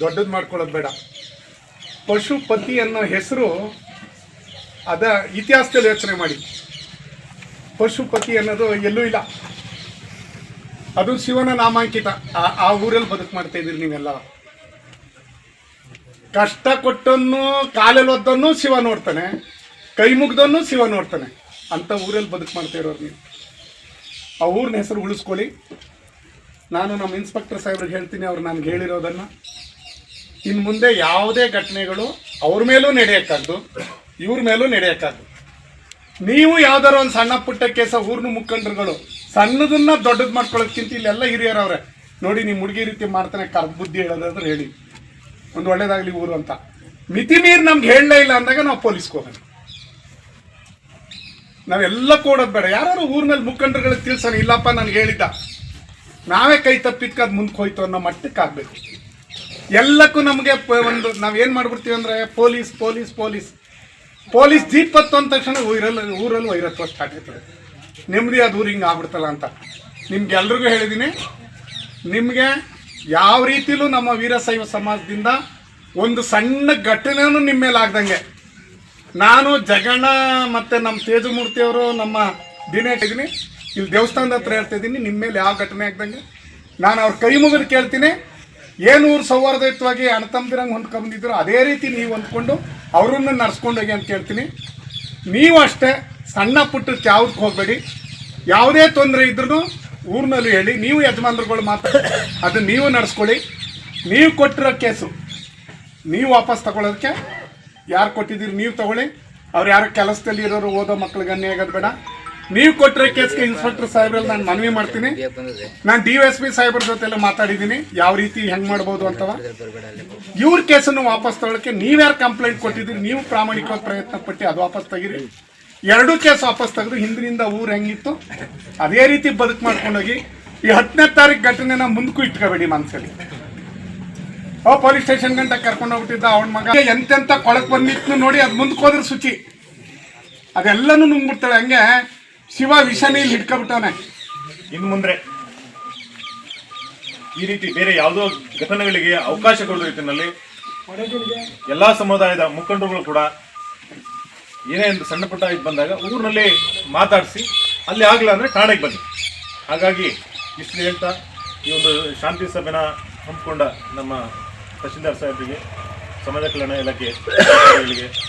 ದೊಡ್ಡದು ಮಾಡ್ಕೊಳ್ಳೋದು ಬೇಡ. ಪಶುಪತಿ ಅನ್ನೋ ಹೆಸರು ಅದ ಇತಿಹಾಸದಲ್ಲಿ ಯೋಚನೆ ಮಾಡಿ. ಪಶುಪತಿ ಅನ್ನೋದು ಎಲ್ಲೂ ಇಲ್ಲ. ಅದು ಶಿವನ ನಾಮಾಂಕಿತ. ಆ- ಊರಲ್ಲಿ ಬದುಕು ಮಾಡ್ತಾ ಇದ್ದೀರಿ ನೀವೆಲ್ಲ. ಕಷ್ಟ ಕೊಟ್ಟನ್ನು ಕಾಲಲ್ಲಿ ಒದ್ದನ್ನು ಶಿವ ನೋಡ್ತಾನೆ. ಕೈ ಮುಗ್ದನ್ನು ಶಿವ ನೋಡ್ತಾನೆ. ಅಂತ ಊರಲ್ಲಿ ಬದುಕು ಮಾಡ್ತಾ ಇರೋರು ನೀವು. ಆ ಊರಿನ ಹೆಸರು ಉಳಿಸ್ಕೊಳ್ಳಿ. ನಾನು ನಮ್ಮ ಇನ್ಸ್ಪೆಕ್ಟರ್ ಸಾಹೇಬ್ರಿಗೆ ಹೇಳ್ತೀನಿ, ಅವ್ರು ನನಗೆ ಹೇಳಿರೋದನ್ನು. ಇನ್ನು ಮುಂದೆ ಯಾವುದೇ ಘಟನೆಗಳು ಅವ್ರ ಮೇಲೂ ನಡೆಯೋಕ್ಕಾಗ್ದು, ಇವ್ರ ಮೇಲೂ ನಡೆಯೋಕ್ಕಾಗ್ದು. ನೀವು ಯಾವ್ದಾರು ಒಂದು ಸಣ್ಣ ಪುಟ್ಟ ಕೇಸ ಊರ್ನ ಮುಖಂಡರುಗಳು, ಸಣ್ಣದನ್ನ ದೊಡ್ಡದು ಮಾಡ್ಕೊಳ್ಳೋದ್ಕಿಂತ ಇಲ್ಲೆಲ್ಲ ಹಿರಿಯರವ್ರೆ, ನೋಡಿ ನೀವು ಹುಡುಗಿ ರೀತಿ ಮಾಡ್ತಾನೆ, ಕರ್ದ ಬುದ್ಧಿ ಹೇಳೋದಾದ್ರೆ ಹೇಳಿ. ಒಂದು ಒಳ್ಳೇದಾಗ್ಲಿ ಊರು ಅಂತ. ಮಿತಿ ಮೀರಿ ನಮ್ಗೆ ಹೇಳಲೇ ಇಲ್ಲ ಅಂದಾಗ ನಾವು ಪೊಲೀಸ್ಗೆ ಹೋಗೋಣ ನಾವೆಲ್ಲ ಕೊಡೋದು ಬೇಡ. ಯಾರು ಮೇಲೆ ಮುಖಂಡರುಗಳಿಗೆ ತಿಳ್ಸೋಣ, ಇಲ್ಲಪ್ಪ ನನಗೆ ಹೇಳಿದ್ದ. ನಾವೇ ಕೈ ತಪ್ಪಿದ್ಕೆ ಅದು ಮುಂದಕ್ಕೆ ಹೋಯ್ತು ಅನ್ನೋ ಮಟ್ಟಕ್ಕೆ ಆಗ್ಬೇಕು. ಎಲ್ಲಕ್ಕೂ ನಮಗೆ ಒಂದು ನಾವು ಏನು ಮಾಡ್ಬಿಡ್ತೀವಿ ಅಂದರೆ police police police. Police jeep ಹತ್ತು ಅಂದ ತಕ್ಷಣ ಊರಲ್ಲಿ ಊರಲ್ಲಿ ವೈರತ್ವ ಸ್ಟಾರ್ಟ್ ಆಗ್ತದೆ ನೆಮ್ಮದಿ ಅದು ಊರು ಹಿಂಗೆ ಆಗ್ಬಿಡ್ತಲ್ಲ ಅಂತ. ನಿಮ್ಗೆಲ್ರಿಗೂ ಹೇಳಿದ್ದೀನಿ ನಿಮಗೆ ಯಾವ ರೀತಿಲೂ ನಮ್ಮ ವೀರಶೈವ ಸಮಾಜದಿಂದ ಒಂದು ಸಣ್ಣ ಘಟನೆಯೂ ನಿಮ್ಮ ಮೇಲೆ ಆಗ್ದಂಗೆ. ನಾನು ಜಗಣ್ಣ ಮತ್ತು ನಮ್ಮ ತೇಜಮೂರ್ತಿಯವರು ನಮ್ಮ ದಿನ ಇಟ್ಟಿದ್ದೀನಿ ಇಲ್ಲಿ ದೇವಸ್ಥಾನದ ಹತ್ರ ಹೇಳ್ತಾ ಇದ್ದೀನಿ ನಿಮ್ಮ ಮೇಲೆ ಯಾವ ಘಟನೆ ಆಗ್ದಂಗೆ. ನಾನು ಅವ್ರ ಕೈ ಮುಗಿದು ಕೇಳ್ತೀನಿ. ಏನು ಊರು ಸೌಹಾರ್ದಯುತವಾಗಿ ಅಣತಂಬಿರಂಗೆ ಹೊಂದ್ಕೊಂಡಿದ್ರು ಅದೇ ರೀತಿ ನೀವು ಹೊಂದ್ಕೊಂಡು ಅವರನ್ನು ನಡ್ಸ್ಕೊಂಡೋಗಿ ಅಂತ ಹೇಳ್ತೀನಿ ನೀವು ಅಷ್ಟೇ ಸಣ್ಣ ಪುಟ್ಟ ಯಾವ್ದಕ್ಕೆ ಹೋಗಬೇಡಿ. ಯಾವುದೇ ತೊಂದರೆ ಇದ್ರೂ ಊರಿನಲ್ಲಿ ಹೇಳಿ, ನೀವು ಯಜಮಾನ್ರುಗಳು ಮಾತ್ರ ಅದನ್ನ ನೀವು ನಡೆಸ್ಕೊಳ್ಳಿ. ನೀವು ಕೊಟ್ಟಿರೋ ಕೇಸು, ನೀವು ವಾಪಸ್ ತಗೊಳ್ಳೋದಕ್ಕೆ ಯಾರು ಕೊಟ್ಟಿದ್ದೀರಿ ನೀವು ತಗೊಳ್ಳಿ. ಅವ್ರು ಯಾರು ಕೆಲಸದಲ್ಲಿ ಇರೋರು, ಓದೋ ಮಕ್ಳಿಗೆ ಅನ್ಯಾಗದು ಬೇಡ. ನೀವು ಕೊಟ್ಟರೆ ಕೇಸ್ಗೆ ಇನ್ಸ್ಪೆಕ್ಟರ್ ಸಾಹೇಬ್ರಲ್ಲಿ ನಾನು ಮನವಿ ಮಾಡ್ತೀನಿ. ನಾನು ಡಿ ಎಸ್ ಪಿ ಸಾಹೇಬ್ರ ಜೊತೆಲ್ಲ ಮಾತಾಡಿದ್ದೀನಿ. ಯಾವ ರೀತಿ ಹೆಂಗೆ ಮಾಡ್ಬೋದು ಅಂತವ. ಇವ್ರ ಕೇಸನ್ನು ವಾಪಸ್ ನೀವು ನೀವ್ಯಾರು ಕಂಪ್ಲೇಂಟ್ ಕೊಟ್ಟಿದ್ದೀರಿ, ನೀವು ಪ್ರಾಮಾಣಿಕವಾಗಿ ಪ್ರಯತ್ನ ಪಟ್ಟು, ಅದು ವಾಪಸ್ ತೆಗೀರಿ. ಎರಡೂ ಕೇಸ್ ವಾಪಸ್ ತೆಗೆದು ಹಿಂದಿನಿಂದ ಊರು ಹೆಂಗಿತ್ತು, ಅದೇ ರೀತಿ ಬದುಕು ಮಾಡ್ಕೊಂಡೋಗಿ, ಈ ಹತ್ತನೇ ತಾರೀಕು ಘಟನೆನ ಮುಂದಕ್ಕೂ ಇಟ್ಕೋಬೇಡಿ ಮನಸ್ಸಲ್ಲಿ ಓ ಪೊಲೀಸ್ ಸ್ಟೇಷನ್ ಗಂಟ ಕರ್ಕೊಂಡು ಹೋಗ್ಬಿಟ್ಟಿದ್ದ ಅವನ ಮಗ. ಎಂತೆಂತ ಕೊಳಕ್ ಬಂದಿತ್ತು ನೋಡಿ ಅದು ಮುಂದಕ್ಕೆ ಹೋದ್ರೆ ಶುಚಿ ಅದೆಲ್ಲನೂ ನುಂಗ್ಬಿಡ್ತಾಳೆ. ಹಂಗೆ ಶಿವ ವಿಷನೇ ಇಲ್ಲಿ ಹಿಡ್ಕೊಬಿಟ್ಟವನೆ ಇನ್ನು ಮುಂದೆ ಈ ರೀತಿ ಬೇರೆ ಯಾವುದೋ ಘಟನೆಗಳಿಗೆ ಅವಕಾಶ ಕೊಡುವ ರೀತಿಯಲ್ಲಿ ಎಲ್ಲಾ ಸಮುದಾಯದ ಮುಖಂಡರುಗಳು ಕೂಡ ಏನೇ ಒಂದು ಸಣ್ಣ ಪುಟ್ಟ ಇದು ಬಂದಾಗ ಊರಿನಲ್ಲಿ ಮಾತಾಡಿಸಿ, ಅಲ್ಲಿ ಆಗಲ್ಲ ಅಂದ್ರೆ ಠಾಣೆಗೆ ಬನ್ನಿ. ಹಾಗಾಗಿ ಇಷ್ಟು ಹೇಳ್ತಾ ಈ ಒಂದು ಶಾಂತಿ ಸಭೆನ ಹಮ್ಮಿಕೊಂಡ ನಮ್ಮ ತಹಶೀಲ್ದಾರ್ ಸಾಹೇಬರಿಗೆ, ಸಮಾಜ ಕಲ್ಯಾಣ ಇಲಾಖೆ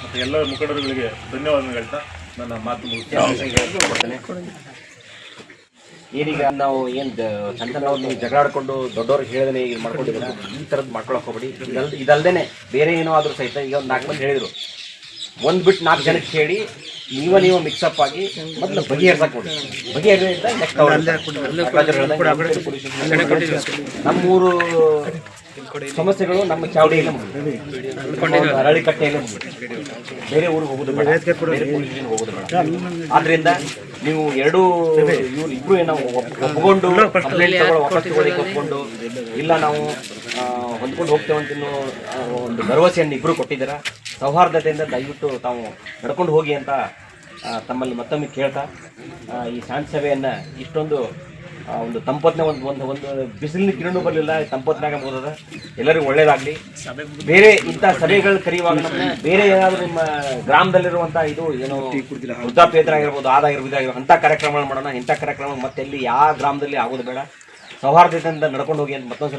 ಮತ್ತು ಎಲ್ಲ ಮುಖಂಡರುಗಳಿಗೆ ಧನ್ಯವಾದಗಳು ಹೇಳ್ತಾ ನನ್ನ ಮಾತು ಏನೀಗ ನಾವು ಏನು ಸಣ್ಣ ಜಗಳಾಡ್ಕೊಂಡು ನೀವು ದೊಡ್ಡವ್ರಿಗೆ ಹೇಳಿದ್ರೆ ಈಗ ಮಾಡ್ಕೊಂಡಿದ್ದೀರ? ಈ ತರದ್ ಮಾಡ್ಕೊಳಕ್ ಹೋಗ್ಬೇಡಿ. ಇದಲ್ ಇದಲ್ದೇನೆ ಬೇರೆ ಏನೋ ಆದ್ರೂ ಸಹಿತ ಈಗ ಒಂದು ನಾಲ್ಕು ಮಂದಿ ಹೇಳಿದ್ರು. ಒಂದ್ ಬಿಟ್ಟು ನಾಲ್ಕು ಜನಕ್ಕೆ ಹೇಳಿ ನೀವ ಮಿಕ್ಸ್ ಮಿಕ್ಸಪ್ ಆಗಿ ಮೊದಲು ಬಗೆಹರ್ಸಕ್ ಕೊಡಿ ಬಗೆಹರಿದ ನೆಕ್ಸ್ಟ್ ನಮ್ಮೂರು ಸಮಸ್ಯೆಗಳು ನಮ್ಮ ಚಾವಡಿಯಲ್ಲೇ ಮುಗಿದು ಮುಗಿದು ಬೇರೆ ಊರಿಗೆ ಹೋಗೋದು ಬೇಡ. ಬೇರೆ police ಹೋಗೋದು ಬೇಡ. ಆದ್ರಿಂದ ನೀವು ಎರಡೂ ಇವ್ರು ಇಬ್ರು ಏನೋ ಒಪ್- ಒಪ್ಕೊಂಡು ವಾಪಸ್ ತಗೊಳ್ಳಿಕ್ಕೆ ಒಪ್ಕೊಂಡು ಇಲ್ಲ ನಾವು ಹೊಂದ್ಕೊಂಡು ಹೋಗ್ತೇವೆ ಅಂತ ಇನ್ನೂ, ಒಂದು ಭರವಸೆಯನ್ನು ಇಬ್ರು ಕೊಟ್ಟಿದ್ದೀರಾ? ಸೌಹಾರ್ದತೆಯಿಂದ ದಯವಿಟ್ಟು ತಾವು ನಡ್ಕೊಂಡು ಹೋಗಿ ಅಂತ ತಮ್ಮಲ್ಲಿ ಮತ್ತೊಮ್ಮೆ ಕೇಳ್ತಾ ಈ ಶಾಂತಿ ಸಭೆಯನ್ನ ಇಷ್ಟೊಂದು ಆ, ಒಂದು ತಂಪತ್ನ ಒಂದು ಒಂದು ಒಂದು ಬಿಸಿಲಿನ ಕಿರಣ ಬರಲಿಲ್ಲ ತಂಪತ್ನಾಗ ಮುಗಿದದ. ಎಲ್ಲರಿಗೂ ಒಳ್ಳೇದಾಗಲಿ. ಬೇರೆ ಇಂಥ ಸಭೆಗಳು ಕರೆಯುವಾಗ ಬೇರೆ ಏನಾದರೂ ನಿಮ್ಮ ಗ್ರಾಮದಲ್ಲಿರುವಂಥ ಇದು ಏನು ವೃದ್ಧಾಪೇತ್ರ ಆಗಿರ್ಬೋದು ಆದಾಗಿರ್ಬೋದು ಅಂಥ ಕಾರ್ಯಕ್ರಮಗಳು ಮಾಡೋಣ ಇಂಥ ಕಾರ್ಯಕ್ರಮ ಮತ್ತೆ ಎಲ್ಲಿ ಯಾವ ಗ್ರಾಮದಲ್ಲಿ ಆಗೋದು ಬೇಡ. ಸೌಹಾರ್ದತೆಯಿಂದ ನಡ್ಕೊಂಡು ಹೋಗಿ ಅಂತ ಮತ್ತೊಂದು